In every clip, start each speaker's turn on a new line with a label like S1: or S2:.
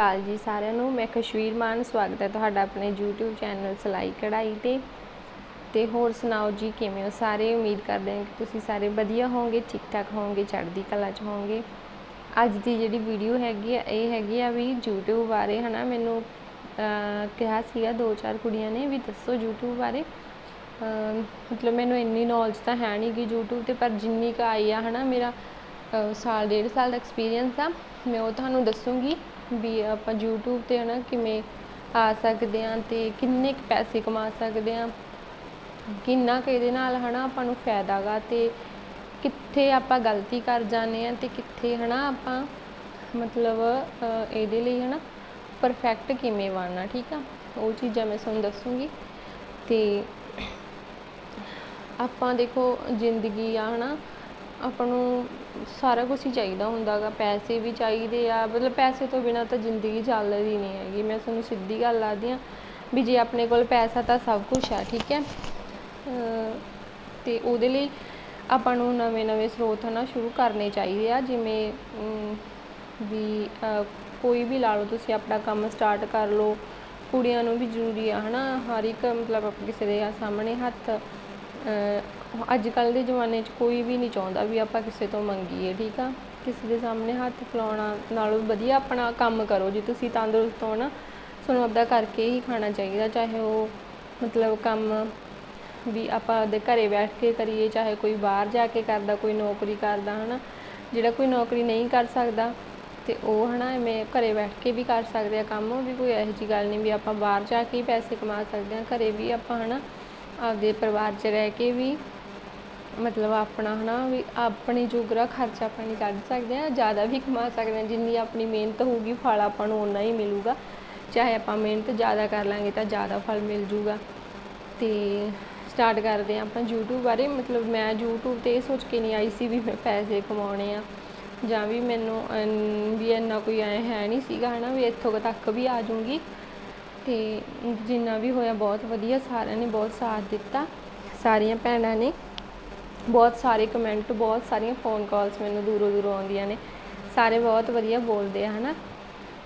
S1: ਅਕਾਲ ਜੀ ਸਾਰਿਆਂ ਨੂੰ। ਮੈਂ ਖੁਸ਼ਵੀਰ ਮਾਨ, ਸਵਾਗਤ ਹੈ ਤੁਹਾਡਾ ਆਪਣੇ YouTube ਚੈਨਲ ਸਲਾਈ ਕਢਾਈ ਤੇ। ਤੇ ਹੋਰ ਸੁਣਾਓ ਜੀ, ਕਿਵੇਂ ਹੋ ਸਾਰੇ? ਉਮੀਦ ਕਰਦੇ ਹਾਂ ਕਿ ਤੁਸੀਂ ਸਾਰੇ ਵਧੀਆ ਹੋਵੋਗੇ ਠੀਕ ਠਾਕ ਹੋਵੋਗੇ, ਚੜ੍ਹਦੀ ਕਲਾ 'ਚ ਹੋਵੋਗੇ। ਅੱਜ ਦੀ ਜਿਹੜੀ ਵੀਡੀਓ ਹੈਗੀ ਆ, ਇਹ ਹੈਗੀ ਆ ਵੀ YouTube ਬਾਰੇ ਹਨਾ, ਮੈਨੂੰ ਕਿਹਾ ਸੀਗਾ ਦੋ ਚਾਰ ਕੁੜੀਆਂ ਨੇ ਵੀ ਦੱਸੋ YouTube ਬਾਰੇ। ਮਤਲਬ ਮੈਨੂੰ ਇੰਨੀ ਨੌਲੇਜ ਤਾਂ ਹੈ ਨਹੀਂ ਕਿ YouTube ਤੇ, ਪਰ ਜਿੰਨੀ ਕੁ ਆਈ ਆ ਹਨਾ, ਮੇਰਾ ਸਾਲ, ਡੇਢ ਸਾਲ ਦਾ ਐਕਸਪੀਰੀਅੰਸ ਆ। ਮੈਂ ਉਹ ਤੁਹਾਨੂੰ ਦੱਸੂਗੀ ਵੀ ਆਪਾਂ YouTube ਤੇ ਹਨਾ ਕਿਵੇਂ ਆ ਸਕਦੇ ਆ ਤੇ ਕਿੰਨੇ ਕੁ ਪੈਸੇ ਕਮਾ ਸਕਦੇ ਆ ਕਿੰਨਾ ਕੁ ਇਹਦੇ ਨਾਲ ਹਨਾ ਆਪਾਂ ਨੂੰ ਫਾਇਦਾ ਗਾ ਤੇ ਕਿੱਥੇ ਆਪਾਂ ਗਲਤੀ ਕਰ ਜਾਂਦੇ ਆ ਤੇ ਕਿੱਥੇ ਹਨਾ ਆਪਾਂ ਮਤਲਬ ਇਹਦੇ ਲਈ ਹਨਾ ਪਰਫੈਕਟ ਕਿਵੇਂ ਬਣਨਾ, ਠੀਕ ਆ? ਉਹ ਚੀਜ਼ਾਂ ਮੈਂ ਤੁਹਾਨੂੰ ਦੱਸੂਗੀ ਤੇ ਆਪਾਂ ਦੇਖੋ ਜ਼ਿੰਦਗੀ ਆ ਹਨਾ ਆਪਾਂ ਨੂੰ ਸਾਰਾ ਕੁਛ ਹੀ ਚਾਹੀਦਾ ਹੁੰਦਾ ਗਾ ਪੈਸੇ ਵੀ ਚਾਹੀਦੇ ਆ, ਮਤਲਬ ਪੈਸੇ ਤੋਂ ਬਿਨਾਂ ਤਾਂ ਜ਼ਿੰਦਗੀ ਚੱਲਦੀ ਨਹੀਂ ਹੈਗੀ। ਮੈਂ ਤੁਹਾਨੂੰ ਸਿੱਧੀ ਗੱਲ ਦੱਸਦੀ ਹਾਂ ਵੀ ਜੇ ਆਪਣੇ ਕੋਲ ਪੈਸਾ ਤਾਂ ਸਭ ਕੁਛ ਆ, ਠੀਕ ਹੈ? ਅਤੇ ਉਹਦੇ ਲਈ ਆਪਾਂ ਨੂੰ ਨਵੇਂ ਨਵੇਂ ਸਰੋਤ ਹੈ ਨਾ ਸ਼ੁਰੂ ਕਰਨੇ ਚਾਹੀਦੇ ਆ, ਜਿਵੇਂ ਵੀ ਕੋਈ ਵੀ ਲਾ ਲਓ, ਤੁਸੀਂ ਆਪਣਾ ਕੰਮ ਸਟਾਰਟ ਕਰ ਲਓ। ਕੁੜੀਆਂ ਨੂੰ ਵੀ ਜ਼ਰੂਰੀ ਆ ਹੈ ਨਾ ਹਰ ਇੱਕ, ਮਤਲਬ ਕਿਸੇ ਦੇ ਸਾਹਮਣੇ ਹੱਥ ਅੱਜ ਕੱਲ੍ਹ ਦੇ ਜ਼ਮਾਨੇ 'ਚ ਕੋਈ ਵੀ ਨਹੀਂ ਚਾਹੁੰਦਾ ਵੀ ਆਪਾਂ ਕਿਸੇ ਤੋਂ ਮੰਗੀਏ, ਠੀਕ ਆ? ਕਿਸੇ ਦੇ ਸਾਹਮਣੇ ਹੱਥ ਫੈਲਾਉਣਾ ਨਾਲੋਂ ਵਧੀਆ ਆਪਣਾ ਕੰਮ ਕਰੋ, ਜੇ ਤੁਸੀਂ ਤੰਦਰੁਸਤ ਹੋ ਨਾ, ਤੁਹਾਨੂੰ ਆਪਦਾ ਕਰਕੇ ਹੀ ਖਾਣਾ ਚਾਹੀਦਾ, ਚਾਹੇ ਉਹ ਮਤਲਬ ਕੰਮ ਵੀ ਆਪਾਂ ਆਪਦੇ ਘਰੇ ਬੈਠ ਕੇ ਕਰੀਏ, ਚਾਹੇ ਕੋਈ ਬਾਹਰ ਜਾ ਕੇ ਕਰਦਾ, ਕੋਈ ਨੌਕਰੀ ਕਰਦਾ ਹੈ ਨਾ ਜਿਹੜਾ ਕੋਈ ਨੌਕਰੀ ਨਹੀਂ ਕਰ ਸਕਦਾ, ਤੇ ਉਹ ਹਨਾ ਐਵੇਂ ਘਰੇ ਬੈਠ ਕੇ ਵੀ ਕਰ ਸਕਦੇ ਆ ਕੰਮ ਵੀ ਕੋਈ ਇਹੋ ਜਿਹੀ ਗੱਲ ਨਹੀਂ ਵੀ ਆਪਾਂ ਬਾਹਰ ਜਾ ਕੇ ਹੀ ਪੈਸੇ ਕਮਾ ਸਕਦੇ ਆ, ਘਰੇ ਵੀ ਆਪਾਂ ਹਨਾ ਆਪਦੇ ਪਰਿਵਾਰ 'ਚ ਰਹਿ ਕੇ ਵੀ ਮਤਲਬ ਆਪਣਾ ਹੈ ਨਾ ਵੀ ਆਪਣੇ ਜੋਗਰਾ ਖਰਚਾ ਪਾਣੀ ਕੱਢ ਸਕਦੇ ਹਾਂ ਜ਼ਿਆਦਾ ਵੀ ਕਮਾ ਸਕਦੇ ਹਾਂ ਜਿੰਨੀ ਆਪਣੀ ਮਿਹਨਤ ਹੋਊਗੀ, ਫਲ ਆਪਾਂ ਨੂੰ ਓਨਾ ਹੀ ਮਿਲੂਗਾ। ਚਾਹੇ ਆਪਾਂ ਮਿਹਨਤ ਜ਼ਿਆਦਾ ਕਰ ਲਾਂਗੇ ਤਾਂ ਜ਼ਿਆਦਾ ਫਲ ਮਿਲ ਜੂਗਾ। ਅਤੇ ਸਟਾਰਟ ਕਰਦੇ ਹਾਂ ਆਪਾਂ YouTube ਬਾਰੇ। ਮਤਲਬ ਮੈਂ YouTube ਤੇ ਇਹ ਸੋਚ ਕੇ ਨਹੀਂ ਆਈ ਸੀ ਵੀ ਮੈਂ ਪੈਸੇ ਕਮਾਉਣੇ ਆ, ਜਾਂ ਵੀ ਮੈਨੂੰ ਵੀ ਇੰਨਾ ਕੋਈ ਐ ਹੈ ਨਹੀਂ ਸੀਗਾ ਹਨਾ, ਵੀ ਇੱਥੋਂ ਤੱਕ ਵੀ ਆ ਜਾਊਂਗੀ। ਤੇ ਜਿੰਨਾ ਵੀ ਹੋਇਆ ਬਹੁਤ ਵਧੀਆ, ਸਾਰਿਆਂ ਨੇ ਬਹੁਤ ਸਾਥ ਦਿੱਤਾ, ਸਾਰੀਆਂ ਭੈਣਾਂ ਨੇ। ਬਹੁਤ ਸਾਰੇ ਕਮੈਂਟ ਬਹੁਤ ਸਾਰੀਆਂ ਫੋਨ ਕਾਲਸ ਮੈਨੂੰ ਦੂਰੋਂ ਦੂਰੋਂ ਆਉਂਦੀਆਂ ਨੇ। ਸਾਰੇ ਬਹੁਤ ਵਧੀਆ ਬੋਲਦੇ ਆ, ਹਨਾ?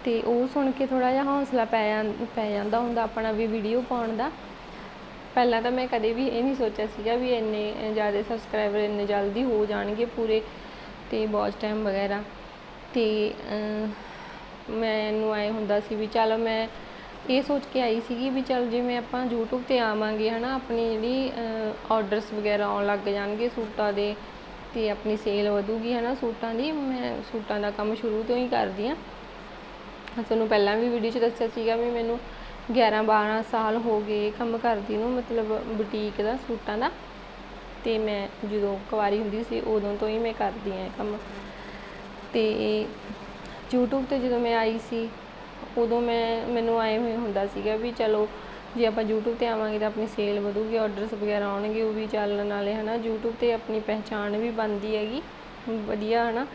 S1: ਤੇ ਉਹ ਸੁਣ ਕੇ ਥੋੜਾ ਜਿਹਾ ਹੌਸਲਾ ਪੈ ਜਾਂ- ਪੈ ਜਾਂਦਾ ਹੁੰਦਾ ਆਪਣਾ ਵੀ ਵੀਡੀਓ ਪਾਉਣ ਦਾ। ਪਹਿਲਾਂ ਤਾਂ ਮੈਂ ਕਦੇ ਵੀ ਇਹ ਨਹੀਂ ਸੋਚਿਆ ਸੀਗਾ ਵੀ ਇੰਨੇ ਜ਼ਿਆਦਾ ਸਬਸਕ੍ਰਾਈਬਰ ਇੰਨੇ ਜਲਦੀ ਹੋ ਜਾਣਗੇ ਪੂਰੇ ਤੇ ਵਾਚ ਟਾਈਮ ਵਗੈਰਾ। ਤੇ ਮੈਨੂੰ ਆਏ ਹੁੰਦਾ ਸੀ ਵੀ ਚਲ ਮੈਂ ਇਹ ਸੋਚ ਕੇ ਆਈ ਸੀਗੀ ਵੀ ਚਲ ਜਿਵੇਂ ਆਪਾਂ YouTube ਤੇ ਆਵਾਂਗੇ, ਹਨਾ, ਆਪਣੀ ਜਿਹੜੀ ਆਰਡਰਸ ਵਗੈਰਾ ਆਉਣ ਲੱਗ ਜਾਣਗੇ ਸੂਟਾਂ ਦੇ ਤੇ ਆਪਣੀ ਸੇਲ ਵਧੂਗੀ, ਹਨਾ, ਸੂਟਾਂ ਦੀ। ਮੈਂ ਸੂਟਾਂ ਦਾ ਕੰਮ ਸ਼ੁਰੂ ਤੋਂ ਹੀ ਕਰਦੀ ਆ। ਤੁਹਾਨੂੰ ਪਹਿਲਾਂ ਵੀ ਵੀਡੀਓ 'ਚ ਦੱਸਿਆ ਸੀਗਾ ਵੀ ਮੈਨੂੰ 11 12 ਸਾਲ ਹੋ ਗਏ ਕੰਮ ਕਰਦੀ ਨੂੰ, ਮਤਲਬ ਬੁਟੀਕ ਦਾ, ਸੂਟਾਂ ਦਾ। ਤੇ ਮੈਂ ਜਦੋਂ ਕੁਆਰੀ ਹੁੰਦੀ ਸੀ, ਉਦੋਂ ਤੋਂ ਹੀ ਮੈਂ ਕਰਦੀ ਆ ਕੰਮ। ਤੇ YouTube ਤੇ ਜਦੋਂ ਮੈਂ ਆਈ ਸੀ ਉਦੋਂ ਮੈਂ, ਮੈਨੂੰ ਆਏ ਹੋਏ ਹੁੰਦਾ ਸੀਗਾ ਵੀ ਚਲੋ ਜੇ ਆਪਾਂ YouTube ਤੇ ਆਵਾਂਗੇ ਤਾਂ ਆਪਣੀ ਸੇਲ ਵਧੂਗੀ ਆਰਡਰਸ ਵਗੈਰਾ ਆਉਣਗੇ, ਉਹ ਵੀ ਚੱਲਣ ਵਾਲੇ ਹਨਾ, YouTube ਤੇ ਆਪਣੀ ਪਹਿਚਾਣ ਵੀ ਬਣਦੀ ਹੈਗੀ। ਵਧੀਆ ਹਨਾ।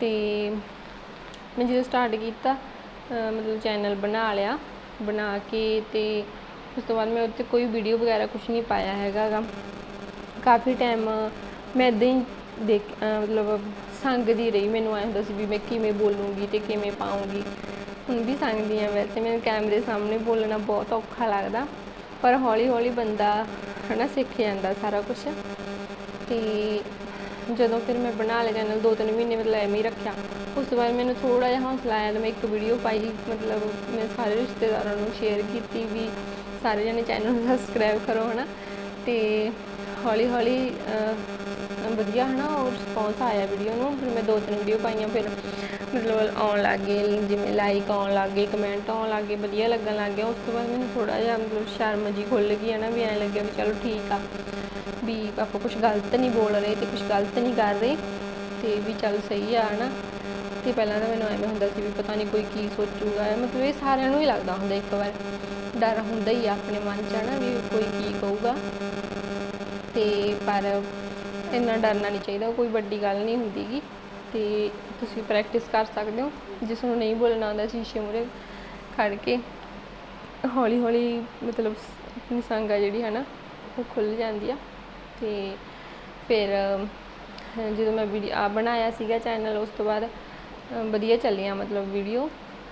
S1: ਤੇ ਮੈਂ ਜਦੋਂ ਸਟਾਰਟ ਕੀਤਾ ਮਤਲਬ ਚੈਨਲ ਬਣਾ ਲਿਆ, ਬਣਾ ਕੇ ਤੇ ਉਸ ਤੋਂ ਬਾਅਦ ਮੈਂ ਉੱਤੇ ਕੋਈ ਵੀਡੀਓ ਵਗੈਰਾ ਕੁਝ ਨਹੀਂ ਪਾਇਆ ਹੈਗਾ ਕਾਫੀ ਟਾਈਮ ਮੈਂ ਇੱਦਾਂ ਹੀ ਦੇਖ ਮਤਲਬ ਸੰਗਦੀ ਰਹੀ। ਮੈਨੂੰ ਐਂ ਹੁੰਦਾ ਸੀ ਵੀ ਮੈਂ ਕਿਵੇਂ ਬੋਲੂੰਗੀ ਤੇ ਕਿਵੇਂ ਪਾਉਂਗੀ। ਹੁਣ ਵੀ ਸੰਗਦੀ ਹਾਂ ਵੈਸੇ ਮੈਨੂੰ ਕੈਮਰੇ ਸਾਹਮਣੇ ਬੋਲਣਾ ਬਹੁਤ ਔਖਾ ਲੱਗਦਾ ਪਰ ਹੌਲੀ ਹੌਲੀ ਬੰਦਾ ਹੈ ਨਾ ਸਿੱਖ ਜਾਂਦਾ ਸਾਰਾ ਕੁਝ ਅਤੇ ਜਦੋਂ ਫਿਰ ਮੈਂ ਬਣਾ ਲਿਆ ਚੈਨਲ ਦੋ ਤਿੰਨ ਮਹੀਨੇ ਮਤਲਬ ਐਵੇਂ ਹੀ ਰੱਖਿਆ ਉਸ ਤੋਂ ਬਾਅਦ ਮੈਨੂੰ ਥੋੜਾ ਜਿਹਾ ਹੌਸਲਾ ਆਇਆ ਤਾਂ ਮੈਂ ਇੱਕ ਵੀਡੀਓ ਪਾਈ ਮਤਲਬ ਮੈਂ ਸਾਰੇ ਰਿਸ਼ਤੇਦਾਰਾਂ ਨੂੰ ਸ਼ੇਅਰ ਕੀਤੀ ਵੀ ਸਾਰੇ ਜਣੇ ਚੈਨਲ ਨੂੰ ਸਬਸਕ੍ਰਾਈਬ ਕਰੋ ਹਨਾ। ਤੇ ਹੌਲੀ ਹੌਲੀ ਅਹ, ਵਧੀਆ ਹਨਾ ਉਹ ਰਿਸਪੌਂਸ ਆਇਆ ਵੀਡੀਓ ਨੂੰ ਫਿਰ ਮੈਂ ਦੋ ਤਿੰਨ ਵੀਡੀਓ ਪਾਈਆਂ ਫਿਰ ਮਤਲਬ ਆਉਣ ਲੱਗ ਗਏ, ਜਿਵੇਂ ਲਾਈਕ ਆਉਣ ਲੱਗ ਗਏ ਕਮੈਂਟ ਆਉਣ ਲੱਗ ਗਏ, ਵਧੀਆ ਲੱਗਣ ਲੱਗ ਗਿਆ। ਉਸ ਤੋਂ ਬਾਅਦ ਮੈਨੂੰ ਥੋੜਾ ਜਿਹਾ ਮਤਲਬ ਸ਼ਰਮ ਜੀ ਖੁੱਲ ਗਈ ਹੈ ਨਾ, ਵੀ ਐਂ ਲੱਗਿਆ ਵੀ ਚਲੋ ਠੀਕ ਆ। ਵੀ ਆਪਾਂ ਕੁਝ ਗਲਤ ਨਹੀਂ ਬੋਲ ਰਹੇ ਤੇ ਕੁਝ ਗਲਤ ਨਹੀਂ ਕਰ ਰਹੇ ਤੇ ਵੀ ਚੱਲ ਸਹੀ ਆ, ਹਨਾ। ਤੇ ਪਹਿਲਾਂ ਤਾਂ ਮੈਨੂੰ ਐਵੇਂ ਹੁੰਦਾ ਸੀ ਵੀ ਪਤਾ ਨਹੀਂ ਕੋਈ ਕੀ ਸੋਚੂਗਾ। ਮਤਲਬ ਇਹ ਸਾਰਿਆਂ ਨੂੰ ਹੀ ਲੱਗਦਾ ਹੁੰਦਾ ਇੱਕ ਵਾਰ। ਡਰ ਹੁੰਦਾ ਹੀ ਆ ਆਪਣੇ ਮਨ 'ਚ, ਹਨਾ, ਵੀ ਕੋਈ ਕੀ ਕਹੂਗਾ। ਤੇ ਪਰ ਇੰਨਾ ਡਰਨਾ ਨਹੀਂ ਚਾਹੀਦਾ, ਕੋਈ ਵੱਡੀ ਗੱਲ ਨਹੀਂ ਹੁੰਦੀਗੀ ਤੇ ਤੁਸੀਂ ਪ੍ਰੈਕਟਿਸ ਕਰ ਸਕਦੇ ਹੋ। ਜਿਸ ਨੂੰ ਨਹੀਂ ਬੋਲਣਾ ਆਉਂਦਾ ਸ਼ੀਸ਼ੇ ਮੂਹਰੇ ਖੜ੍ਹ ਕੇ। ਹੌਲੀ ਹੌਲੀ ਮਤਲਬ ਸ- ਆਪਣੀ ਸੰਗ ਆ ਜਿਹੜੀ ਹੈ ਨਾ, ਉਹ ਖੁੱਲ੍ਹ ਜਾਂਦੀ ਆ ਅਤੇ ਫਿਰ ਜਦੋਂ ਮੈਂ ਵੀਡੀਓ ਆ ਬਣਾਇਆ ਸੀਗਾ ਚੈਨਲ ਉਸ ਤੋਂ ਬਾਅਦ ਵਧੀਆ ਚੱਲੀਆਂ ਮਤਲਬ ਵੀਡੀਓ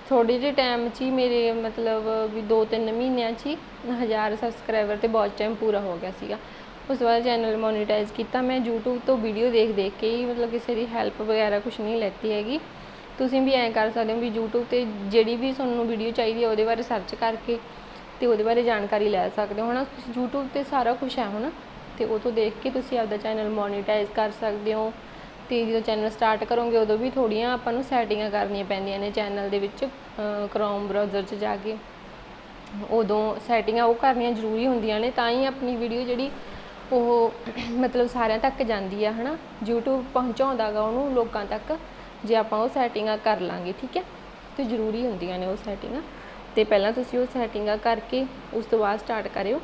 S1: ਥੋੜੇ ਜਿਹੇ ਟਾਈਮ 'ਚ ਹੀ ਮੇਰੇ ਮਤਲਬ ਵੀ 2-3 ਮਹੀਨਿਆਂ 'ਚ ਹੀ 1000 ਸਬਸਕ੍ਰਾਈਬਰ ਤੇ ਵਾਚ ਟਾਈਮ ਪੂਰਾ ਹੋ ਗਿਆ ਸੀਗਾ। ਉਸ ਤੋਂ ਬਾਅਦ ਚੈਨਲ ਮੋਨੀਟਾਈਜ਼ ਕੀਤਾ। ਮੈਂ YouTube ਤੋਂ ਵੀਡੀਓ ਦੇਖ ਦੇਖ ਕੇ ਹੀ ਮਤਲਬ ਕਿਸੇ ਦੀ ਹੈਲਪ ਵਗੈਰਾ ਕੁਝ ਨਹੀਂ ਲੈਤੀ ਹੈਗੀ। ਤੁਸੀਂ ਵੀ ਐਂ ਕਰ ਸਕਦੇ ਹੋ ਵੀ YouTube ਤੇ ਜਿਹੜੀ ਵੀ ਤੁਹਾਨੂੰ ਵੀਡੀਓ ਚਾਹੀਦੀ ਹੈ ਉਹਦੇ ਬਾਰੇ ਸਰਚ ਕਰਕੇ ਤੇ ਉਹਦੇ ਬਾਰੇ ਜਾਣਕਾਰੀ ਲੈ ਸਕਦੇ ਹੋ। ਹਨਾ, ਤੁਸੀਂ YouTube ਤੇ ਸਾਰਾ ਕੁਝ ਹੈ ਹੁਣ ਤੇ ਉਹ ਤੋਂ ਦੇਖ ਕੇ ਤੁਸੀਂ ਆਪਦਾ ਚੈਨਲ ਮੋਨੀਟਾਈਜ਼ ਕਰ ਸਕਦੇ ਹੋ ਤੇ ਜਦੋਂ ਚੈਨਲ ਸਟਾਰਟ ਕਰੋਗੇ ਉਦੋਂ ਵੀ ਥੋੜੀਆਂ ਆਪਾਂ ਨੂੰ ਸੈਟਿੰਗਾਂ ਕਰਨੀਆਂ ਪੈਂਦੀਆਂ ਨੇ ਚੈਨਲ ਦੇ ਵਿੱਚ ਕ੍ਰੋਮ ਬ੍ਰਾਊਜ਼ਰ 'ਚ ਜਾ ਕੇ। ਉਦੋਂ ਸੈਟਿੰਗਾਂ ਉਹ ਕਰਨੀਆਂ ਜ਼ਰੂਰੀ ਹੁੰਦੀਆਂ ਨੇ, ਤਾਂ ਹੀ ਆਪਣੀ ਵੀਡੀਓ ਜਿਹੜੀ ਉਹ ਮਤਲਬ ਸਾਰਿਆਂ ਤੱਕ ਜਾਂਦੀ ਆ, ਹਨਾ? YouTube ਪਹੁੰਚਾਉਂਦਾਗਾ ਉਹਨੂੰ ਲੋਕਾਂ ਤੱਕ, ਜੇ ਆਪਾਂ ਉਹ ਸੈਟਿੰਗਾਂ ਕਰ ਲਾਂਗੇ, ਠੀਕ ਹੈ? ਤੇ ਜ਼ਰੂਰੀ ਹੁੰਦੀਆਂ ਨੇ ਉਹ ਸੈਟਿੰਗਾਂ ਤੇ ਪਹਿਲਾਂ ਤੁਸੀਂ ਉਹ ਸੈਟਿੰਗਾਂ ਕਰਕੇ ਉਸ ਤੋਂ ਬਾਅਦ ਸਟਾਰਟ ਕਰਿਓ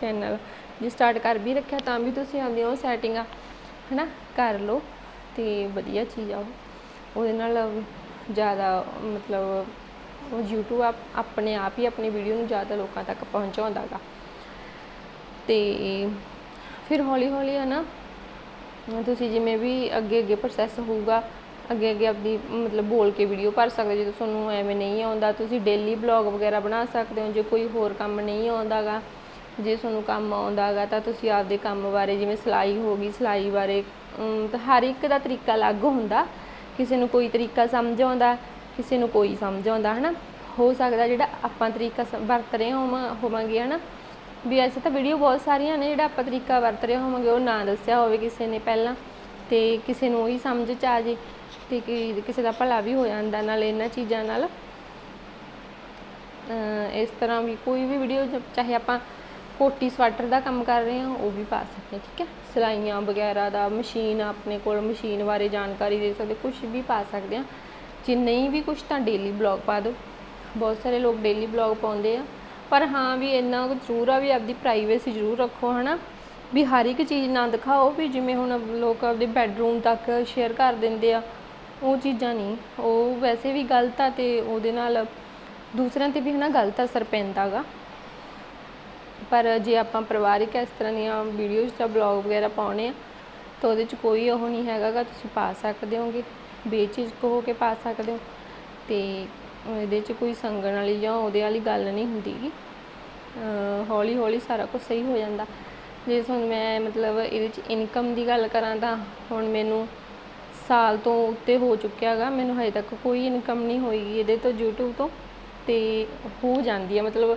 S1: ਚੈਨਲ ਜੇ ਸਟਾਰਟ ਕਰ ਵੀ ਰੱਖਿਆ ਤਾਂ ਵੀ ਤੁਸੀਂ ਆਪਦੀ ਉਹ ਸੈਟਿੰਗਾਂ ਹਨਾ? ਕਰ ਲਓ, ਤੇ ਵਧੀਆ ਚੀਜ਼ ਆ ਉਹ। ਉਹਦੇ ਨਾਲ ਜ਼ਿਆਦਾ ਮਤਲਬ ਉਹ YouTube ਆਪਣੇ ਆਪ ਹੀ ਆਪਣੀ ਵੀਡੀਓ ਨੂੰ ਜ਼ਿਆਦਾ ਲੋਕਾਂ ਤੱਕ ਪਹੁੰਚਾਉਂਦਾਗਾ। ਤੇ ਫਿਰ ਹੌਲੀ ਹੌਲੀ ਹੈ ਨਾ ਤੁਸੀਂ ਜਿਵੇਂ ਵੀ ਅੱਗੇ ਅੱਗੇ ਪ੍ਰੋਸੈਸ ਹੋਊਗਾ ਅੱਗੇ ਅੱਗੇ ਆਪਦੀ ਮਤਲਬ ਬੋਲ ਕੇ ਵੀਡੀਓ ਭਰ ਸਕਦੇ ਜੇ ਤੁਹਾਨੂੰ ਐਵੇਂ ਨਹੀਂ ਆਉਂਦਾ, ਤੁਸੀਂ ਡੇਲੀ ਬਲੌਗ ਵਗੈਰਾ ਬਣਾ ਸਕਦੇ ਹੋ, ਜੇ ਕੋਈ ਹੋਰ ਕੰਮ ਨਹੀਂ ਆਉਂਦਾਗਾ, ਜੇ ਤੁਹਾਨੂੰ ਕੰਮ ਆਉਂਦਾਗਾ, ਤਾਂ ਤੁਸੀਂ ਆਪਦੇ ਕੰਮ ਬਾਰੇ ਜਿਵੇਂ ਸਿਲਾਈ ਹੋ ਗਈ, ਸਿਲਾਈ ਬਾਰੇ ਹਰ ਇੱਕ ਦਾ ਤਰੀਕਾ ਅਲੱਗ ਹੁੰਦਾ, ਕਿਸੇ ਨੂੰ ਕੋਈ ਤਰੀਕਾ ਸਮਝ ਆਉਂਦਾ, ਕਿਸੇ ਨੂੰ ਕੋਈ ਸਮਝ ਆਉਂਦਾ, ਹਨਾ? ਹੋ ਸਕਦਾ ਜਿਹੜਾ ਆਪਾਂ ਤਰੀਕਾ ਵਰਤ ਰਹੇ ਹੋਵਾਂ, ਹੋਵਾਂਗੇ, ਹਨਾ? ਵੀ ਐਸੇ ਤਾਂ ਵੀਡੀਓ ਬਹੁਤ ਸਾਰੀਆਂ ਨੇ ਜਿਹੜਾ ਆਪਾਂ ਤਰੀਕਾ ਵਰਤ ਰਹੇ ਹੋਵਾਂਗੇ, ਉਹ ਨਾ ਦੱਸਿਆ ਹੋਵੇ ਕਿਸੇ ਨੇ ਪਹਿਲਾਂ ਤੇ ਕਿਸੇ ਨੂੰ ਉਹੀ ਸਮਝ ਚ ਆ ਜੇ ਤੇ ਕਿਸੇ ਦਾ ਭਲਾ ਵੀ ਹੋ ਜਾਂਦਾ ਨਾਲ ਇਹਨਾਂ ਚੀਜ਼ਾਂ ਨਾਲ। ਇਸ ਤਰ੍ਹਾਂ ਵੀ ਕੋਈ ਵੀ ਵੀਡੀਓ ਚਾਹੇ ਆਪਾਂ ਕੋਟੀ ਸਵੈਟਰ ਦਾ ਕੰਮ ਕਰ ਰਹੇ ਹਾਂ, ਉਹ ਵੀ ਪਾ ਸਕਦੇ ਠੀਕ ਹੈ? ਸਿਲਾਈਆਂ ਵਗੈਰਾ ਦਾ ਮਸ਼ੀਨ ਆਪਣੇ ਕੋਲ ਮਸ਼ੀਨ ਬਾਰੇ ਜਾਣਕਾਰੀ ਦੇ ਸਕਦੇ ਕੁਝ ਵੀ ਪਾ ਸਕਦੇ ਆ ਜੇ ਨਹੀਂ ਵੀ ਕੁਝ ਤਾਂ ਡੇਲੀ ਬਲੌਗ ਪਾ ਦਿਓ। ਬਹੁਤ ਸਾਰੇ ਲੋਕ ਡੇਲੀ ਬਲੌਗ ਪਾਉਂਦੇ ਆ। ਪਰ ਹਾਂ ਵੀ ਇੰਨਾ ਕੁ ਜ਼ਰੂਰ ਆ ਵੀ ਆਪਦੀ ਪ੍ਰਾਈਵੇਸੀ ਜ਼ਰੂਰ ਰੱਖੋ, ਹਨਾ। ਵੀ ਹਰ ਇੱਕ ਚੀਜ਼ ਨਾ ਦਿਖਾਓ, ਵੀ ਜਿਵੇਂ ਹੁਣ ਲੋਕ ਆਪਦੇ ਬੈੱਡਰੂਮ ਤੱਕ ਸ਼ੇਅਰ ਕਰ ਦਿੰਦੇ ਆ, ਉਹ ਚੀਜ਼ਾਂ ਨਹੀਂ। ਉਹ ਵੈਸੇ ਵੀ ਗਲਤ ਆ ਤੇ ਉਹਦੇ ਨਾਲ ਦੂਸਰਿਆਂ ਤੇ ਵੀ ਹਨਾ ਗਲਤ ਅਸਰ ਪੈਂਦਾਗਾ ਪਰ ਜੇ ਆਪਾਂ ਪਰਿਵਾਰਿਕ ਇਸ ਤਰ੍ਹਾਂ ਦੀਆਂ ਵੀਡੀਓਜ਼ ਜਾਂ ਬਲੌਗ ਵਗੈਰਾ ਪਾਉਣੇ ਆ, ਤਾਂ ਉਹਦੇ 'ਚ ਕੋਈ ਉਹ ਨਹੀਂ ਹੈਗਾਗਾ ਤੁਸੀਂ ਪਾ ਸਕਦੇ ਹੋਗੇ। ਬੇਚਿਜਕ ਹੋ ਕੇ ਪਾ ਸਕਦੇ ਹੋ। ਤੇ ਇਹਦੇ 'ਚ ਕੋਈ ਸੰਗਣ ਵਾਲੀ ਜਾਂ ਉਹਦੇ ਵਾਲੀ ਗੱਲ ਨਹੀਂ ਹੁੰਦੀਗੀ ਹੌਲੀ ਹੌਲੀ ਸਾਰਾ ਕੁਝ ਸਹੀ ਹੋ ਜਾਂਦਾ। ਜੇ ਹੁਣ ਮੈਂ ਮਤਲਬ ਇਹਦੇ 'ਚ ਇਨਕਮ ਦੀ ਗੱਲ ਕਰਾਂ ਤਾਂ ਹੁਣ ਮੈਨੂੰ ਸਾਲ ਤੋਂ ਉੱਤੇ ਹੋ ਚੁੱਕਿਆ ਹੈਗਾ ਮੈਨੂੰ ਹਜੇ ਤੱਕ ਕੋਈ ਇਨਕਮ ਨਹੀਂ ਹੋਈਗੀ ਇਹਦੇ ਤੋਂ YouTube ਤੋਂ। ਤੇ ਹੋ ਜਾਂਦੀ ਹੈ ਮਤਲਬ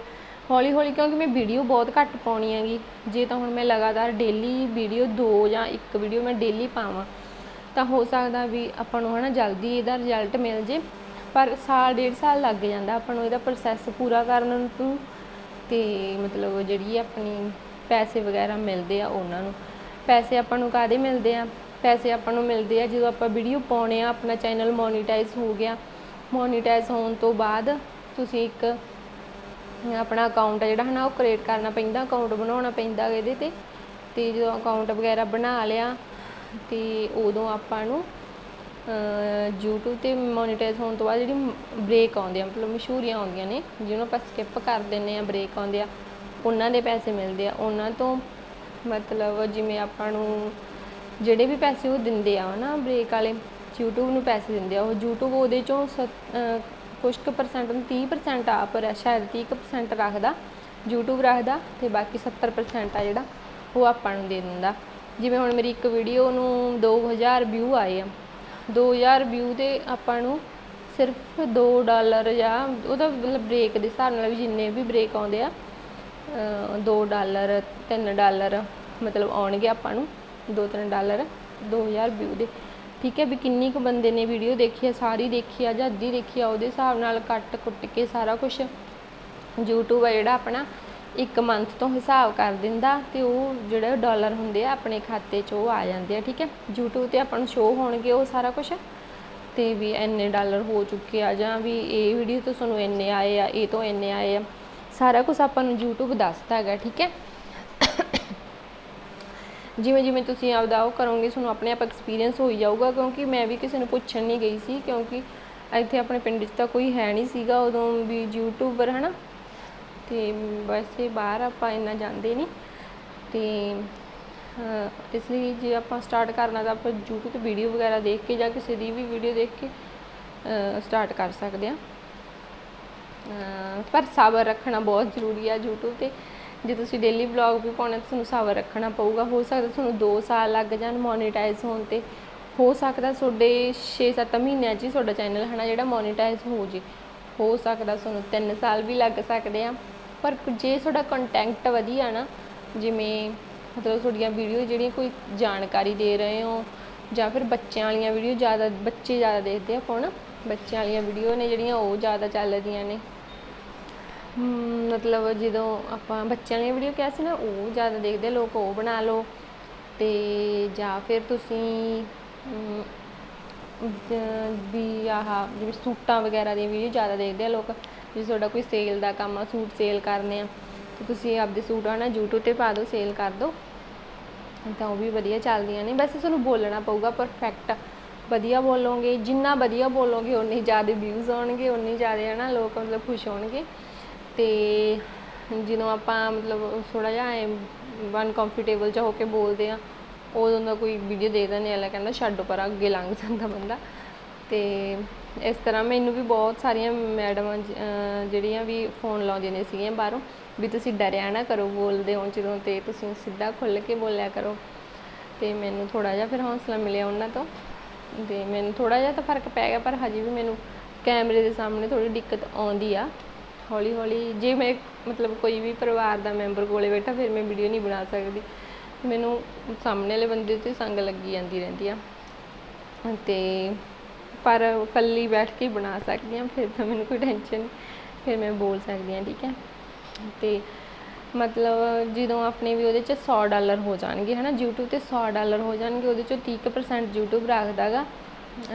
S1: ਹੌਲੀ ਹੌਲੀ ਕਿਉਂਕਿ ਮੈਂ ਵੀਡੀਓ ਬਹੁਤ ਘੱਟ ਪਾਉਣੀ ਹੈਗੀ ਜੇ ਤਾਂ ਹੁਣ ਮੈਂ ਲਗਾਤਾਰ ਡੇਲੀ ਵੀਡੀਓ ਦੋ ਜਾਂ ਇੱਕ ਵੀਡੀਓ ਮੈਂ ਡੇਲੀ ਪਾਵਾਂ, ਤਾਂ ਹੋ ਸਕਦਾ ਵੀ ਆਪਾਂ ਨੂੰ ਹਨਾ ਜਲਦੀ ਇਹਦਾ ਰਿਜ਼ਲਟ ਮਿਲ ਜੇ। ਪਰ ਸਾਲ, ਡੇਢ ਸਾਲ ਲੱਗ ਜਾਂਦਾ ਆਪਾਂ ਨੂੰ ਇਹਦਾ ਪ੍ਰੋਸੈਸ ਪੂਰਾ ਕਰਨ ਨੂੰ ਤੇ ਮਤਲਬ ਜਿਹੜੀ ਆਪਣੀ ਪੈਸੇ ਵਗੈਰਾ ਮਿਲਦੇ ਆ ਉਹਨਾਂ ਨੂੰ। ਪੈਸੇ ਆਪਾਂ ਨੂੰ ਕਾਦੇ ਮਿਲਦੇ ਆ? ਪੈਸੇ ਆਪਾਂ ਨੂੰ ਮਿਲਦੇ ਆ ਜਦੋਂ ਆਪਾਂ ਵੀਡੀਓ ਪਾਉਣੇ ਆ, ਆਪਣਾ ਚੈਨਲ ਮੋਨੀਟਾਈਜ਼ ਹੋ ਗਿਆ। ਮੋਨੀਟਾਈਜ਼ ਹੋਣ ਤੋਂ ਬਾਅਦ ਤੁਸੀਂ ਇੱਕ ਆਪਣਾ ਅਕਾਊਂਟ ਜਿਹੜਾ ਹੈ ਨਾ ਉਹ ਕ੍ਰੀਏਟ ਕਰਨਾ ਪੈਂਦਾ ਅਕਾਊਂਟ ਬਣਾਉਣਾ ਪੈਂਦਾ ਇਹਦੇ ਤੇ। ਤੇ ਜਦੋਂ ਅਕਾਊਂਟ ਵਗੈਰਾ ਬਣਾ ਲਿਆ, ਤੇ ਉਦੋਂ ਆਪਾਂ ਨੂੰ YouTube ਤੇ ਮੋਨੀਟਾਈਜ਼ ਹੋਣ ਤੋਂ ਬਾਅਦ ਜਿਹੜੀ ਬ੍ਰੇਕ ਆਉਂਦੇ ਆ, ਮਤਲਬ ਮਸ਼ਹੂਰੀਆਂ ਆਉਂਦੀਆਂ ਨੇ, ਜਿਹਨੂੰ ਆਪਾਂ ਸਕਿਪ ਕਰ ਦਿੰਨੇ ਆ ਬ੍ਰੇਕ ਆਉਂਦੇ ਆ, ਉਹਨਾਂ ਦੇ ਪੈਸੇ ਮਿਲਦੇ ਆ। ਉਹਨਾਂ ਤੋਂ ਮਤਲਬ ਜਿਵੇਂ ਆਪਾਂ ਨੂੰ ਜਿਹੜੇ ਵੀ ਪੈਸੇ ਉਹ ਦਿੰਦੇ ਆ ਨਾ ਬ੍ਰੇਕ ਵਾਲੇ, YouTube ਨੂੰ ਪੈਸੇ ਦਿੰਦੇ ਆ। ਉਹ YouTube ਉਹਦੇ ਚੋਂ ਕੁਝ ਕੁ ਪਰਸੈਂਟ ਨੂੰ 30% ਆਪ ਸ਼ਾਇਦ 30% ਰੱਖਦਾ, YouTube ਰੱਖਦਾ ਤੇ ਬਾਕੀ 70% ਆ ਜਿਹੜਾ, ਉਹ ਆਪਾਂ ਨੂੰ ਦੇ ਦਿੰਦਾ। ਜਿਵੇਂ ਹੁਣ ਮੇਰੀ ਇੱਕ ਵੀਡੀਓ ਨੂੰ 2000 ਵਿਊ ਆਏ ਆ। 2000 ਵਿਊ ਦੇ ਆਪਾਂ ਨੂੰ ਸਿਰਫ 2 ਡਾਲਰ ਜਾਂ ਉਹਦਾ ਮਤਲਬ ਬ੍ਰੇਕ ਦੇ ਹਿਸਾਬ ਨਾਲ ਵੀ ਜਿੰਨੇ ਵੀ ਬ੍ਰੇਕ ਆਉਂਦੇ ਆ 2 ਡਾਲਰ 3 ਡਾਲਰ ਮਤਲਬ ਆਉਣਗੇ ਆਪਾਂ ਨੂੰ 2-3 ਡਾਲਰ 2000 ਵਿਊ ਦੇ। ਠੀਕ ਹੈ ਵੀ ਕਿੰਨੀ ਕੁ ਬੰਦੇ ਨੇ ਵੀਡੀਓ ਦੇਖੀ ਆ ਸਾਰੀ ਦੇਖੀ ਆ ਜਾਂ ਅੱਧੀ ਦੇਖੀ ਆ, ਉਹਦੇ ਹਿਸਾਬ ਨਾਲ ਕੱਟ ਕੁੱਟ ਕੇ ਸਾਰਾ ਕੁਝ YouTube ਆ ਜਿਹੜਾ ਆਪਣਾ ਇੱਕ ਮੰਥ ਤੋਂ ਹਿਸਾਬ ਕਰ ਦਿੰਦਾ ਤੇ ਉਹ ਜਿਹੜੇ ਡਾਲਰ ਹੁੰਦੇ ਆ ਆਪਣੇ ਖਾਤੇ 'ਚ ਉਹ ਆ ਜਾਂਦੇ ਆ, ਠੀਕ ਹੈ? YouTube ਤੇ ਆਪਾਂ ਨੂੰ ਸ਼ੋਅ ਹੋਣਗੇ ਉਹ ਸਾਰਾ ਕੁਝ ਤੇ ਵੀ ਇੰਨੇ ਡਾਲਰ ਹੋ ਚੁੱਕੇ ਆ ਜਾਂ ਵੀ ਇਹ ਵੀਡੀਓ ਤੋਂ ਤੁਹਾਨੂੰ ਇੰਨੇ ਆਏ ਆ, ਇਹ ਤੋਂ ਇੰਨੇ ਆਏ ਆ। ਸਾਰਾ ਕੁਝ ਆਪਾਂ ਨੂੰ YouTube ਦੱਸਦਾ ਹੈਗਾ, ਠੀਕ ਹੈ? ਜਿਵੇਂ ਜਿਵੇਂ ਤੁਸੀਂ ਆਪਦਾ ਉਹ ਕਰੋਗੇ, ਤੁਹਾਨੂੰ ਆਪਣੇ ਆਪ ਐਕਸਪੀਰੀਅੰਸ ਹੋਈ ਜਾਊਗਾ, ਕਿਉਂਕਿ ਮੈਂ ਵੀ ਕਿਸੇ ਨੂੰ ਪੁੱਛਣ ਨਹੀਂ ਗਈ ਸੀ, ਕਿਉਂਕਿ ਇੱਥੇ ਆਪਣੇ ਪਿੰਡ 'ਚ ਤਾਂ ਕੋਈ ਹੈ ਨਹੀਂ ਸੀਗਾ, ਉਦੋਂ ਵੀ ਯੂਟਿਊਬਰ ਹਨਾ? ਅਤੇ ਵੈਸੇ ਬਾਹਰ ਆਪਾਂ ਇੰਨਾ ਜਾਂਦੇ ਨਹੀਂ ਅਤੇ ਇਸ ਲਈ ਜੇ ਆਪਾਂ ਸਟਾਰਟ ਕਰਨਾ ਤਾਂ ਆਪਾਂ ਯੂਟਿਊਬ ਤੇ ਵੀਡੀਓ ਵਗੈਰਾ ਦੇਖ ਕੇ ਜਾਂ ਕਿਸੇ ਦੀ ਵੀ ਵੀਡੀਓ ਦੇਖ ਕੇ ਸਟਾਰਟ ਕਰ ਸਕਦੇ ਆ ਪਰ ਸਾਬਰ ਰੱਖਣਾ ਬਹੁਤ ਜ਼ਰੂਰੀ ਆ YouTube ਤੇ। ਜੇ ਤੁਸੀਂ ਡੇਲੀ ਵਲੌਗ ਵੀ ਪਾਉਣਾ ਤਾਂ ਤੁਹਾਨੂੰ ਸਾਬਰ ਰੱਖਣਾ ਪਊਗਾ। ਹੋ ਸਕਦਾ ਤੁਹਾਨੂੰ 2 ਸਾਲ ਲੱਗ ਜਾਣ ਮੋਨੀਟਾਈਜ਼ ਹੋਣ ਤੇ। ਹੋ ਸਕਦਾ ਤੁਹਾਡੇ 6-7 ਮਹੀਨਿਆਂ 'ਚ ਹੀ ਤੁਹਾਡਾ ਚੈਨਲ ਹਨਾ ਜਿਹੜਾ ਮੋਨੀਟਾਈਜ਼ ਹੋ ਜੇ। ਹੋ ਸਕਦਾ ਤੁਹਾਨੂੰ 3 ਸਾਲ ਵੀ ਲੱਗ ਸਕਦੇ ਆ। ਪਰ ਜੇ ਤੁਹਾਡਾ ਕੰਟੈਂਟ ਵਧੀਆ ਨਾ, ਜਿਵੇਂ ਮਤਲਬ ਤੁਹਾਡੀਆਂ ਵੀਡੀਓ ਜਿਹੜੀਆਂ ਕੋਈ ਜਾਣਕਾਰੀ ਦੇ ਰਹੇ ਹੋ, ਜਾਂ ਫਿਰ ਬੱਚਿਆਂ ਵਾਲੀਆਂ ਵੀਡੀਓ ਜ਼ਿਆਦਾ, ਬੱਚੇ ਜ਼ਿਆਦਾ ਦੇਖਦੇ ਆ ਹੁਣ ਬੱਚਿਆਂ ਵਾਲੀਆਂ ਵੀਡੀਓ ਨੇ ਜਿਹੜੀਆਂ ਉਹ ਜ਼ਿਆਦਾ ਚੱਲਦੀਆਂ ਨੇ। ਮਤਲਬ ਜਦੋਂ ਆਪਾਂ ਬੱਚਿਆਂ ਵਾਲੀਆਂ ਵੀਡੀਓ ਕਿਹਾ ਸੀ ਨਾ, ਉਹ ਜ਼ਿਆਦਾ ਦੇਖਦੇ ਲੋਕ ਉਹ ਬਣਾ ਲਓ। ਤੇ ਜਾਂ ਫਿਰ ਤੁਸੀਂ ਵੀ ਆਹ, ਜਿਵੇਂ ਸੂਟਾਂ ਵਗੈਰਾ ਦੀਆਂ ਵੀਡੀਓ ਜ਼ਿਆਦਾ ਦੇਖਦੇ ਆ ਲੋਕ। ਜੇ ਤੁਹਾਡਾ ਕੋਈ ਸੇਲ ਦਾ ਕੰਮ ਆ, ਸੂਟ ਸੇਲ ਕਰਨੇ ਆ, ਤੇ ਤੁਸੀਂ ਆਪਦੇ ਸੂਟ ਆ ਨਾ YouTube ਤੇ ਪਾ ਦਿਓ ਸੇਲ ਕਰ ਦਿਓ। ਤਾਂ ਉਹ ਵੀ ਵਧੀਆ ਚੱਲਦੀਆਂ ਨੇ। ਬਸ ਤੁਹਾਨੂੰ ਬੋਲਣਾ ਪਊਗਾ ਪਰਫੈਕਟ ਵਧੀਆ ਬੋਲੋਗੇ, ਜਿੰਨਾ ਵਧੀਆ ਬੋਲੋਗੇ ਉਨੇ ਜ਼ਿਆਦਾ ਵਿਊਜ਼ ਆਉਣਗੇ ਉਨੇ ਜ਼ਿਆਦਾ ਹੈ ਨਾ ਲੋਕ ਮਤਲਬ ਖੁਸ਼ ਹੋਣਗੇ। ਤੇ ਜਦੋਂ ਆਪਾਂ ਮਤਲਬ ਥੋੜਾ ਜਿਹਾ ਅਨਕੰਫਰਟੇਬਲ ਜਿਹਾ ਹੋ ਕੇ ਬੋਲਦੇ ਆ, ਉਦੋਂ ਦਾ ਕੋਈ ਵੀਡੀਓ ਦੇ ਦਿੰਦੇ ਅਗਲਾ ਕਹਿੰਦਾ, ਛੱਡੋ ਪਰ ਅੱਗੇ ਲੰਘ ਜਾਂਦਾ ਬੰਦਾ। ਤੇ ਇਸ ਤਰ੍ਹਾਂ ਮੈਨੂੰ ਵੀ ਬਹੁਤ ਸਾਰੀਆਂ ਮੈਡਮਾਂ ਜਿਹੜੀਆਂ ਵੀ ਫੋਨ ਲਾਉਂਦੀਆਂ ਨੇ ਸੀਗੀਆਂ ਬਾਹਰੋਂ, ਵੀ ਤੁਸੀਂ ਡਰਿਆ ਨਾ ਕਰੋ, ਬੋਲਦੇ ਹੋ ਜਦੋਂ ਤੇ ਤੁਸੀਂ ਸਿੱਧਾ ਖੁੱਲ੍ਹ ਕੇ ਬੋਲਿਆ ਕਰੋ। ਤੇ ਮੈਨੂੰ ਥੋੜਾ ਜਿਹਾ ਫਿਰ ਹੌਸਲਾ ਮਿਲਿਆ ਉਹਨਾਂ ਤੋਂ। ਤੇ ਮੈਨੂੰ ਥੋੜਾ ਜਿਹਾ ਤਾਂ ਫ਼ਰਕ ਪੈ ਗਿਆ, ਪਰ ਹਜੇ ਵੀ ਮੈਨੂੰ ਕੈਮਰੇ ਦੇ ਸਾਹਮਣੇ ਥੋੜੀ ਦਿੱਕਤ ਆਉਂਦੀ ਆ। ਹੌਲੀ ਹੌਲੀ ਜੇ ਮੈਂ ਮਤਲਬ ਕੋਈ ਵੀ ਪਰਿਵਾਰ ਦਾ ਮੈਂਬਰ ਕੋਲੇ ਬੈਠਾ, ਫਿਰ ਮੈਂ ਵੀਡੀਓ ਨਹੀਂ ਬਣਾ ਸਕਦੀ। ਮੈਨੂੰ ਸਾਹਮਣੇ ਵਾਲੇ ਬੰਦੇ ਤੇ ਸੰਗ ਲੱਗੀ ਜਾਂਦੀ ਰਹਿੰਦੀ ਆ। ਤੇ ਪਰ ਇਕੱਲੀ ਬੈਠ ਕੇ ਬਣਾ ਸਕਦੀ ਹਾਂ, ਫਿਰ ਤਾਂ ਮੈਨੂੰ ਕੋਈ ਟੈਨਸ਼ਨ ਫਿਰ ਮੈਂ ਬੋਲ ਸਕਦੀ ਹਾਂ, ਠੀਕ ਹੈ? ਅਤੇ ਮਤਲਬ ਜਦੋਂ ਆਪਣੇ ਵੀ ਉਹਦੇ 'ਚ ਸੌ ਡਾਲਰ ਹੋ ਜਾਣਗੇ ਹੈ ਨਾ ਯੂਟਿਊਬ ਤੇ ਸੌ ਡਾਲਰ ਹੋ ਜਾਣਗੇ, ਉਹਦੇ 'ਚੋਂ ਤੀਹ ਕੁ ਪਰਸੈਂਟ ਯੂਟਿਊਬ ਰੱਖਦਾ ਗਾ।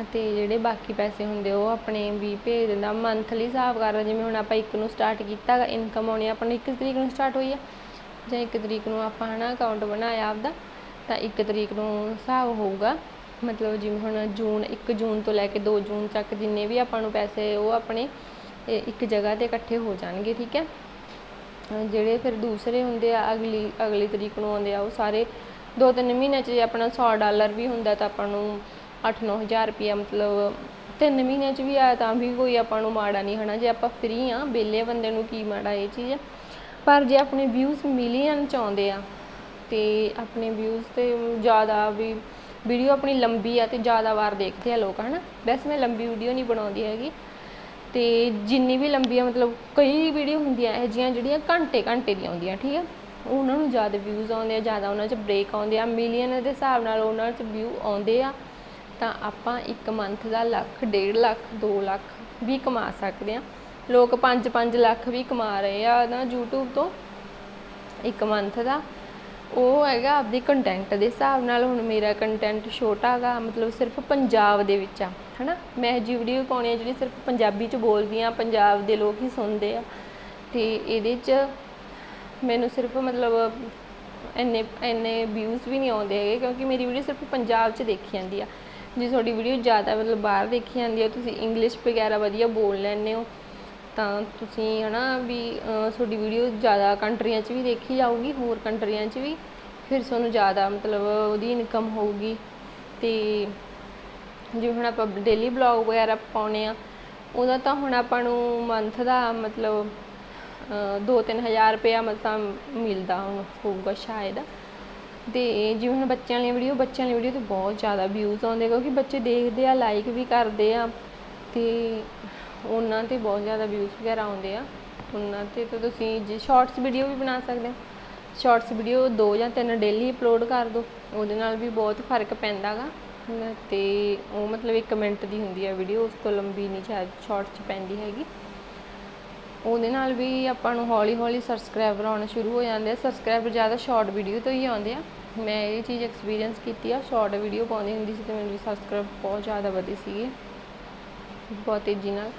S1: ਅਤੇ ਜਿਹੜੇ ਬਾਕੀ ਪੈਸੇ ਹੁੰਦੇ ਉਹ ਆਪਣੇ ਵੀ ਭੇਜ ਦਿੰਦਾ। ਮੰਥਲੀ ਹਿਸਾਬ ਕਰ ਜਿਵੇਂ ਹੁਣ ਆਪਾਂ ਇੱਕ ਨੂੰ ਸਟਾਰਟ ਕੀਤਾ ਗਾ ਇਨਕਮ ਆਉਣੀ ਆਪਾਂ ਨੂੰ ਇੱਕ ਤਰੀਕ ਨੂੰ ਸਟਾਰਟ ਹੋਈ ਆ। ਜਾਂ ਇੱਕ ਤਰੀਕ ਨੂੰ ਆਪਾਂ ਹੈ ਨਾ ਅਕਾਊਂਟ ਬਣਾਇਆ ਆਪਦਾ, ਤਾਂ ਇੱਕ ਤਰੀਕ ਨੂੰ ਹਿਸਾਬ ਹੋਊਗਾ। ਮਤਲਬ ਜਿਵੇਂ ਹੁਣ ਜੂਨ 1 ਜੂਨ ਤੋਂ ਲੈ ਕੇ 2 ਜੂਨ ਤੱਕ ਜਿੰਨੇ ਵੀ ਆਪਾਂ ਨੂੰ ਪੈਸੇ ਉਹ ਆਪਣੇ ਇੱਕ ਜਗ੍ਹਾ ਤੇ ਇਕੱਠੇ ਹੋ ਜਾਣਗੇ, ਠੀਕ ਹੈ? ਜਿਹੜੇ ਫਿਰ ਦੂਸਰੇ ਹੁੰਦੇ ਆ, ਅਗਲੀ ਅਗਲੀ ਤਰੀਕ ਨੂੰ ਆਉਂਦੇ ਆ, ਉਹ ਸਾਰੇ ਦੋ ਤਿੰਨ ਮਹੀਨਿਆਂ 'ਚ ਜੇ ਆਪਣਾ 100 ਡਾਲਰ ਵੀ ਹੁੰਦਾ ਤਾਂ ਆਪਾਂ ਨੂੰ 8-9000 ਰੁਪਇਆ, ਮਤਲਬ ਤਿੰਨ ਮਹੀਨਿਆਂ 'ਚ ਵੀ ਆਇਆ ਤਾਂ ਵੀ ਕੋਈ ਆਪਾਂ ਨੂੰ ਮਾੜਾ ਨਹੀਂ, ਹਨਾ? ਜੇ ਆਪਾਂ ਫ੍ਰੀ ਆ, ਵਿਹਲੇ ਬੰਦੇ ਨੂੰ ਕੀ ਮਾੜਾ ਇਹ ਚੀਜ਼ ਹੈ ਪਰ ਜੇ ਆਪਣੇ ਵਿਊਜ਼ ਮਿਲੀਅਨ 'ਚ ਆਉਂਦੇ ਆ, ਤੇ ਆਪਣੇ ਵਿਊਜ਼ ਤੇ ਜ਼ਿਆਦਾ ਵੀ ਵੀਡੀਓ ਆਪਣੀ ਲੰਬੀ ਆ ਤੇ ਜ਼ਿਆਦਾ ਵਾਰ ਦੇਖਦੇ ਆ ਲੋਕ, ਹਨਾ? ਵੈਸੇ ਮੈਂ ਲੰਬੀ ਵੀਡੀਓ ਨਹੀਂ ਬਣਾਉਂਦੀ ਹੈਗੀ। ਤੇ ਜਿੰਨੀ ਵੀ ਲੰਬੀ ਆ ਮਤਲਬ ਕਈ ਵੀਡੀਓ ਹੁੰਦੀਆਂ ਇਹ ਜੀਆਂ ਜਿਹੜੀਆਂ ਘੰਟੇ ਘੰਟੇ ਦੀਆਂ ਆਉਂਦੀਆਂ ਠੀਕ ਆ? ਉਹਨਾਂ ਨੂੰ ਜ਼ਿਆਦਾ ਵਿਊਜ਼ ਆਉਂਦੇ ਆ, ਜ਼ਿਆਦਾ ਉਹਨਾਂ 'ਚ ਬ੍ਰੇਕ ਆਉਂਦੇ ਆ ਮਿਲੀਅਨ ਦੇ ਹਿਸਾਬ ਨਾਲ ਉਹਨਾਂ 'ਚ ਵਿਊ ਆਉਂਦੇ ਆ, ਤਾਂ ਆਪਾਂ ਇੱਕ ਮੰਥ ਦਾ ਲੱਖ, ਡੇਢ ਲੱਖ 2 ਲੱਖ ਵੀ ਕਮਾ ਸਕਦੇ ਆ। ਲੋਕ 5-5 ਲੱਖ ਵੀ ਕਮਾ ਰਹੇ ਆ ਨਾ YouTube ਤੋਂ ਇੱਕ ਮੰਥ ਦਾ। ਉਹ ਹੈਗਾ ਆਪਦੀ ਕੰਟੈਂਟ ਦੇ ਹਿਸਾਬ ਨਾਲ ਹੁਣ ਮੇਰਾ ਕੰਟੈਂਟ ਛੋਟਾ ਹੈਗਾ ਮਤਲਬ ਸਿਰਫ ਪੰਜਾਬ ਦੇ ਵਿੱਚ ਆ, ਹਨਾ? ਮੈਂ ਜੀ ਵੀਡੀਓ ਪਾਉਣੀ ਆ ਜਿਹੜੀ ਸਿਰਫ ਪੰਜਾਬੀ ਚ ਬੋਲਦੀ ਆ, ਪੰਜਾਬ ਦੇ ਲੋਕ ਹੀ ਸੁਣਦੇ ਆ। ਤੇ ਇਹਦੇ ਚ ਮੈਨੂੰ ਸਿਰਫ ਮਤਲਬ ਇੰਨੇ ਇੰਨੇ ਵਿਊਜ਼ ਵੀ ਨਹੀਂ ਆਉਂਦੇ ਹੈਗੇ, ਕਿਉਂਕਿ ਮੇਰੀ ਵੀਡੀਓ ਸਿਰਫ ਪੰਜਾਬ 'ਚ ਦੇਖੀ ਜਾਂਦੀ ਆ। ਜੇ ਤੁਹਾਡੀ ਵੀਡੀਓ ਜ਼ਿਆਦਾ ਮਤਲਬ ਬਾਹਰ ਦੇਖੀ ਜਾਂਦੀ ਆ, ਤੁਸੀਂ ਇੰਗਲਿਸ਼ ਵਗੈਰਾ ਵਧੀਆ ਬੋਲ ਲੈਂਦੇ ਹੋ ਤਾਂ ਤੁਸੀਂ ਹੈ ਨਾ ਵੀ ਤੁਹਾਡੀ ਵੀਡੀਓ ਜ਼ਿਆਦਾ ਕੰਟਰੀਆਂ 'ਚ ਵੀ ਦੇਖੀ ਜਾਊਗੀ, ਹੋਰ ਕੰਟਰੀਆਂ 'ਚ ਵੀ। ਫਿਰ ਤੁਹਾਨੂੰ ਜ਼ਿਆਦਾ ਮਤਲਬ ਉਹਦੀ ਇਨਕਮ ਹੋਊਗੀ। ਅਤੇ ਜਿਵੇਂ ਹੁਣ ਆਪਾਂ ਡੇਲੀ ਬਲੌਗ ਵਗੈਰਾ ਪਾਉਣੇ ਆ ਉਹਦਾ ਤਾਂ ਹੁਣ ਆਪਾਂ ਨੂੰ ਮੰਥ ਦਾ ਮਤਲਬ ਦੋ ਤਿੰਨ ਹਜ਼ਾਰ ਰੁਪਇਆ ਮਤਲਬ ਮਿਲਦਾ ਹੁਣ ਹੋਊਗਾ ਸ਼ਾਇਦ। ਤੇ ਜਿਵੇਂ ਹੁਣ ਬੱਚਿਆਂ ਵਾਲੀਆਂ ਵੀਡੀਓ ਬੱਚਿਆਂ ਵਾਲੀ ਵੀਡੀਓ ਤੇ ਬਹੁਤ ਜ਼ਿਆਦਾ ਵਿਊਜ਼ ਆਉਂਦੇ ਕਿਉਂਕਿ ਬੱਚੇ ਦੇਖਦੇ ਆ ਲਾਈਕ ਵੀ ਕਰਦੇ ਆ। ਤੇ ਉਹਨਾਂ ਤੇ ਬਹੁਤ ਜ਼ਿਆਦਾ ਵਿਊਜ਼ ਵਗੈਰਾ ਆਉਂਦੇ ਆ। ਉਹਨਾਂ ਤੇ ਤਾਂ ਤੁਸੀਂ ਜੇ ਸ਼ਾਰਟਸ ਵੀਡੀਓ ਵੀ ਬਣਾ ਸਕਦੇ ਹੋ। ਸ਼ਾਰਟਸ ਵੀਡੀਓ ਦੋ ਜਾਂ ਤਿੰਨ ਡੇਲੀ ਅਪਲੋਡ ਕਰ ਦਿਓ ਉਹਦੇ ਨਾਲ ਵੀ ਬਹੁਤ ਫ਼ਰਕ ਪੈਂਦਾ ਗਾ ਤੇ ਉਹ ਮਤਲਬ ਇੱਕ ਮਿੰਟ ਦੀ ਹੁੰਦੀ ਹੈ ਵੀਡੀਓ ਉਸ ਤੋਂ ਲੰਬੀ ਨਹੀਂ ਸ਼ਾਇਦ ਸ਼ਾਰਟਸ 'ਚ ਪੈਂਦੀ ਹੈਗੀ। ਉਹਦੇ ਨਾਲ ਵੀ ਆਪਾਂ ਨੂੰ ਹੌਲੀ ਹੌਲੀ ਸਬਸਕ੍ਰਾਈਬਰ ਆਉਣੇ ਸ਼ੁਰੂ ਹੋ ਜਾਂਦੇ ਆ। ਸਬਸਕ੍ਰਾਈਬਰ ਜ਼ਿਆਦਾ ਸ਼ਾਰਟ ਵੀਡੀਓ ਤੋਂ ਹੀ ਆਉਂਦੇ ਆ। ਮੈਂ ਇਹ ਚੀਜ਼ ਐਕਸਪੀਰੀਅੰਸ ਕੀਤੀ ਆ। ਸ਼ਾਰਟ ਵੀਡੀਓ ਪਾਉਂਦੀ ਹੁੰਦੀ ਸੀ ਤੇ ਮੈਨੂੰ ਸਬਸਕ੍ਰਾਈਬ ਬਹੁਤ ਜ਼ਿਆਦਾ ਵਧੇ ਸੀਗੇ। ਬਹੁਤ ਤੇਜ਼ੀ ਨਾਲ।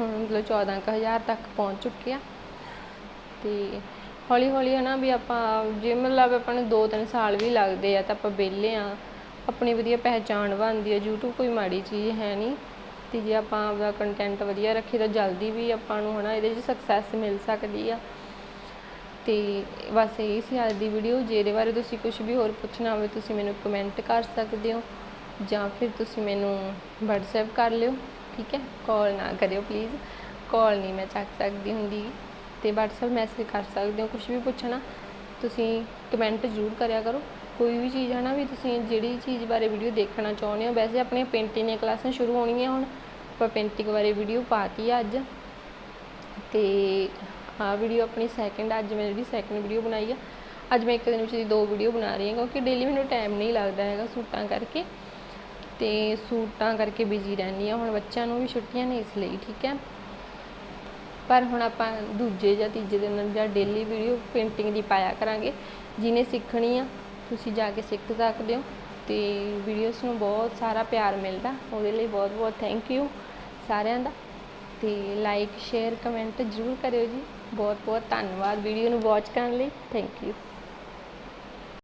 S1: ਹੁਣ ਮਤਲਬ 14000 ਤੱਕ ਪਹੁੰਚ ਚੁੱਕੇ ਆ। ਤੇ ਹੌਲੀ ਹੌਲੀ ਹੈ ਨਾ ਵੀ ਆਪਾਂ ਜੇ ਮਤਲਬ ਆਪਾਂ ਨੂੰ 2-3 ਸਾਲ ਵੀ ਲੱਗਦੇ ਆ ਤਾਂ ਆਪਾਂ ਵਿਹਲੇ ਆ, ਆਪਣੀ ਵਧੀਆ ਪਹਿਚਾਣ ਬਣਦੀ ਆ, YouTube ਕੋਈ ਮਾੜੀ ਚੀਜ਼ ਹੈ ਨਹੀਂ। ਤੇ ਜੇ ਆਪਾਂ ਆਪਦਾ ਕੰਟੈਂਟ ਵਧੀਆ ਰੱਖੀ ਤਾਂ ਜਲਦੀ ਵੀ ਆਪਾਂ ਨੂੰ ਹਨਾ ਇਹਦੇ 'ਚ ਸਕਸੈਸ ਮਿਲ ਸਕਦੀ ਆ। ਤੇ ਬਸ ਇਹ ਸੀ ਅੱਜ ਦੀ ਵੀਡੀਓ ਜੇ ਇਹਦੇ ਬਾਰੇ ਤੁਸੀਂ ਕੁਝ ਵੀ ਹੋਰ ਪੁੱਛਣਾ ਹੋਵੇ ਤੁਸੀਂ ਮੈਨੂੰ ਕਮੈਂਟ ਕਰ ਸਕਦੇ ਹੋ ਜਾਂ ਫਿਰ ਤੁਸੀਂ ਮੈਨੂੰ WhatsApp ਕਰ ਲਿਓ। ਠੀਕ ਹੈ? ਕਾਲ ਨਾ ਕਰਿਓ ਪਲੀਜ਼ ਕਾਲ ਨਹੀਂ ਮੈਂ ਚੱਕ ਸਕਦੀ ਹੁੰਦੀ। ਤੇ WhatsApp ਮੈਸੇਜ ਕਰ ਸਕਦੇ ਹੋ ਕੁਝ ਵੀ ਪੁੱਛਣਾ, ਤੁਸੀਂ ਕਮੈਂਟ ਜ਼ਰੂਰ ਕਰਿਆ ਕਰੋ। ਕੋਈ ਵੀ ਚੀਜ਼ ਹੈ ਨਾ ਵੀ ਤੁਸੀਂ ਜਿਹੜੀ ਚੀਜ਼ ਬਾਰੇ ਵੀਡੀਓ ਦੇਖਣਾ ਚਾਹੁੰਦੇ ਹੋ, ਵੈਸੇ ਆਪਣੀਆਂ ਪੇਂਟਿੰਗ ਦੀਆਂ ਕਲਾਸਾਂ ਸ਼ੁਰੂ ਹੋਣਗੀਆਂ ਹੁਣ। ਆਪਾਂ ਪੇਂਟਿੰਗ ਬਾਰੇ ਵੀਡੀਓ ਪਾਤੀ ਆ ਅੱਜ। ਤੇ ਆਹ ਵੀਡੀਓ ਆਪਣੀ ਸੈਕਿੰਡ ਅੱਜ ਮੈਂ ਜਿਹੜੀ ਸੈਕਿੰਡ ਵੀਡੀਓ ਬਣਾਈ ਆ, ਅੱਜ ਮੈਂ ਇੱਕ ਦਿਨ ਵਿੱਚ ਦੋ ਵੀਡੀਓ ਬਣਾ ਰਹੀ ਹਾਂ, ਕਿਉਂਕਿ ਡੇਲੀ ਮੈਨੂੰ ਟਾਈਮ ਨਹੀਂ ਲੱਗਦਾ ਹੈਗਾ ਸੂਟਾਂ ਕਰਕੇ। ਅਤੇ ਸੂਟਾਂ ਕਰਕੇ ਬਿਜ਼ੀ ਰਹਿੰਦੀ ਹਾਂ। ਹੁਣ ਬੱਚਿਆਂ ਨੂੰ ਵੀ ਛੁੱਟੀਆਂ ਨੇ ਇਸ ਲਈ, ਠੀਕ ਹੈ? ਪਰ ਹੁਣ ਆਪਾਂ ਦੂਜੇ ਜਾਂ ਤੀਜੇ ਦਿਨ ਜਾਂ ਡੇਲੀ ਵੀਡੀਓ ਪੇਂਟਿੰਗ ਦੀ ਪਾਇਆ ਕਰਾਂਗੇ। ਜਿਹਨੇ ਸਿੱਖਣੀ ਆ, ਤੁਸੀਂ ਜਾ ਕੇ ਸਿੱਖ ਸਕਦੇ ਹੋ ਤੇ ਵੀਡੀਓਜ਼ ਨੂੰ ਬਹੁਤ ਸਾਰਾ ਪਿਆਰ ਮਿਲਦਾ। ਉਹਦੇ ਲਈ ਬਹੁਤ ਬਹੁਤ ਥੈਂਕ ਯੂ ਸਾਰਿਆਂ ਦਾ। ਤੇ ਲਾਈਕ ਸ਼ੇਅਰ ਕਮੈਂਟ ਜ਼ਰੂਰ ਕਰਿਓ ਜੀ। ਬਹੁਤ ਬਹੁਤ ਧੰਨਵਾਦ ਵੀਡੀਓ ਨੂੰ ਵਾਚ ਕਰਨ ਲਈ। Thank you